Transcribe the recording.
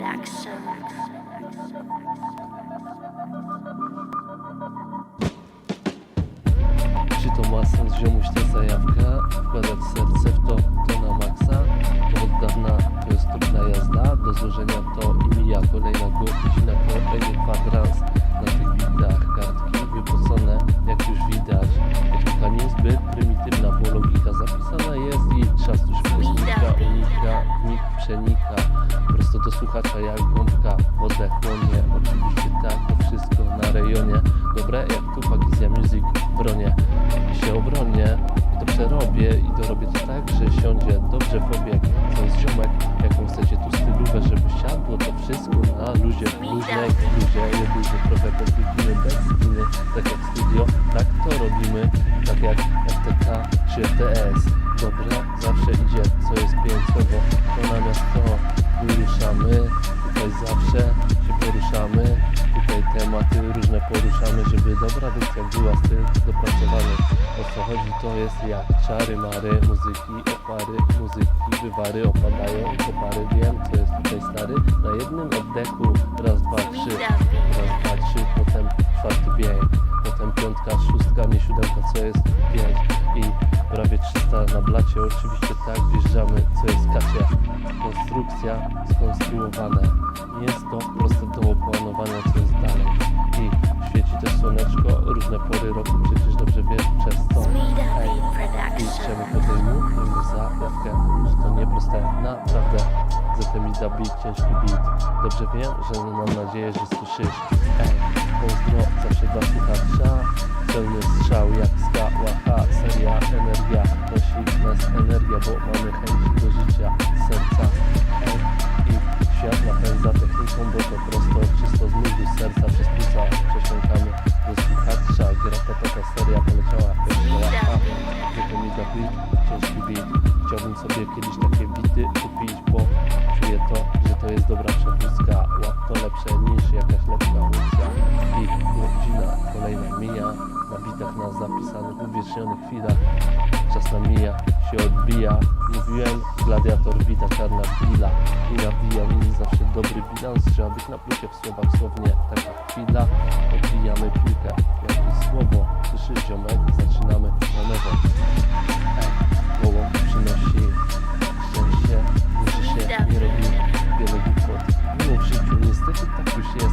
Production. Czy to ma sens ziomuś ta zajawka? Wkładać serce w to, to na maksa? Bo od dawna to jest trudna jazda Do złożenia to i mija kolejna godzina Kolejny kwadrans na tych bitach Kartki wypocone jak już widać Technika niezbyt prymitywna Bo logika zapisana jest i czas szybko znika Unika, wnik przenika Prosto do słuchacza jak gąbka Wodę chłonie Oczywiście tak, to wszystko na rejonie. Dobre jak Tupac i Zia Music bronię się obronię to przerobię i dorobię to tak, że siądzie dobrze w obieg to jest ziomek, jaką chcecie tu stylówę, żeby siadło to wszystko na luzie, luźnej luzie, nie luzie trochę podwrócimy bez spiny, tak jak studio, tak to robimy, tak jak FTK czy FTS. Tematy różne poruszamy, żeby dobra dykcja była z tym dopracowany. O co chodzi to jest jak czary mary, muzyki, opary, muzyki, wywary opadają i kopary. Wiem co jest tutaj stary. Na jednym oddechu raz, dwa, trzy, raz, dwa, trzy, potem czwarty bieg, potem piątka, szóstka, nie siódemka, co jest pięć i prawie 300 na blacie. Oczywiście tak wjeżdżamy, co jest kacie. Konstrukcja skonstruowane. Nie jest to proste do opanowania, pory roku, przecież dobrze wiesz przez Production. czemu podejmujemy zajawkę, że to nieproste, naprawdę. Zatem mi beat, ciężki beat. Dobrze wiem, że mam nadzieję, że słyszysz. Ej, pozdro, zawsze dla słuchacza. Pełny strzał jak ska, łaha, seria, energia. Nosi nas energia, bo mamy chęć do życia, serca. Ej, i świat napędza techniką, bo to prosto, kiedyś takie bity kupić, bo czuję to, że to jest dobra przewózka. Łap to lepsze niż jakaś lepsza opcja. I godzina kolejna mija, na bitach nas zapisanych, uwiecznionych chwilach. Czas nam mija, się odbija. Mówiłem, gladiator wita czarna chwila. I nabijam i zawsze dobry bilans. Trzeba być na plusie w słowach słownie. Taka chwila, odbijamy piłkę. Jakieś słowo, słyszysz ziomek, zaczynamy na nowo. touché à